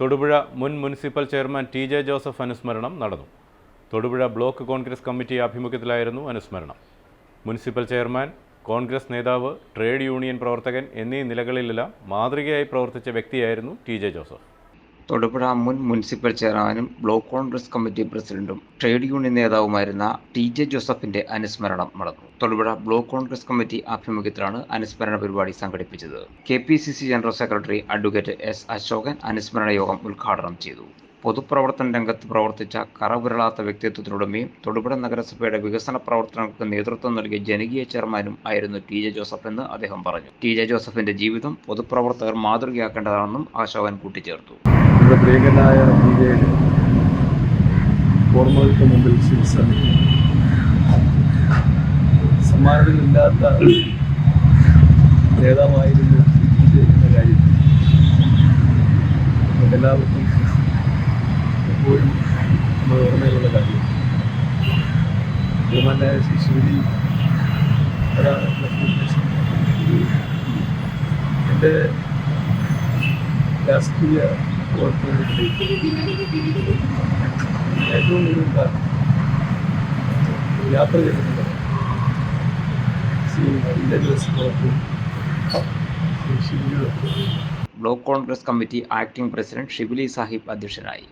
തൊടുപുഴ മുൻ municipal chairman T J Joseph അനുസ്മരണം നടന്നു. തൊടുപുഴ ബ്ലോക്ക് കോൺഗ്രസ് കമ്മിറ്റി ആഭിമുഖ്യത്തിലായിരുന്നു അനുസ്മരണം. മുനിസിപ്പൽ ചെയർമാൻ കോൺഗ്രസ് നേതാവ് ട്രേഡ് യൂണിയൻ പ്രവർത്തകൻ എന്നീ നിലകളിലെല്ലാം മാതൃകയായി പ്രവർത്തിച്ച വ്യക്തിയായിരുന്നു ടി ജെ ജോസഫ്. തൊടുപുഴ മുൻ മുനിസിപ്പൽ ചെയർമാനും ബ്ലോക്ക് കോൺഗ്രസ് കമ്മിറ്റി പ്രസിഡന്റും ട്രേഡ് യൂണിയൻ നേതാവുമായിരുന്ന ടി ജെ ജോസഫിന്റെ അനുസ്മരണം നടന്നു. തൊടുപുഴ ബ്ലോക്ക് കോൺഗ്രസ് കമ്മിറ്റി ആഭിമുഖ്യത്തിലാണ് അനുസ്മരണ പരിപാടി സംഘടിപ്പിച്ചത്. K P C C general secretary advocate S Ashokan അനുസ്മരണ യോഗം ഉദ്ഘാടനം ചെയ്തു. പൊതുപ്രവർത്തന രംഗത്ത് പ്രവർത്തിച്ച കറപുരളാത്ത വ്യക്തിത്വത്തിനുടമയും തൊടുപുഴ നഗരസഭയുടെ വികസന പ്രവർത്തനങ്ങൾക്ക് നേതൃത്വം നൽകിയ ജനകീയ ചെയർമാനും ആയിരുന്നു ടി ജെ ജോസഫ് എന്ന് അദ്ദേഹം പറഞ്ഞു. ടി ജെ ജോസഫിന്റെ ജീവിതം പൊതുപ്രവർത്തകർ മാതൃകയാക്കേണ്ടതാണെന്നും അശോകൻ കൂട്ടിച്ചേർത്തു. നമ്മുടെ പ്രിയങ്കനായ ഇന്ത്യയിൽ ഓർമ്മകൾക്ക് മുമ്പിൽ ശ്രമിക്കുന്നു സമ്മാനങ്ങളില്ലാത്ത നേതാവായിരുന്നു എന്ന കാര്യം. നമുക്കെല്ലാവർക്കും എപ്പോഴും നമ്മൾ ഓർമ്മയിലുള്ള കാര്യം. ബഹുമാനായ ശ്രീ എന്റെ രാഷ്ട്രീയ ഏറ്റവും കൂടുതൽ യാത്ര block Congress committee acting president Shibili Sahib അധ്യക്ഷനായി.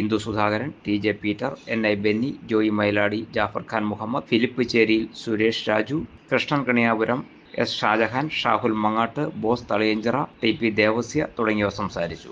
Indu Sudhakaran T J Peter N I Benny Joy Mailadi Jafar Khan Muhammad Philip Cheriyil Suresh Raju Krishnan Kaniyapuram S Shajahan Shahul Mangattu Bose Thaliyanchira T P Devasya തുടങ്ങിയവർ സംസാരിച്ചു.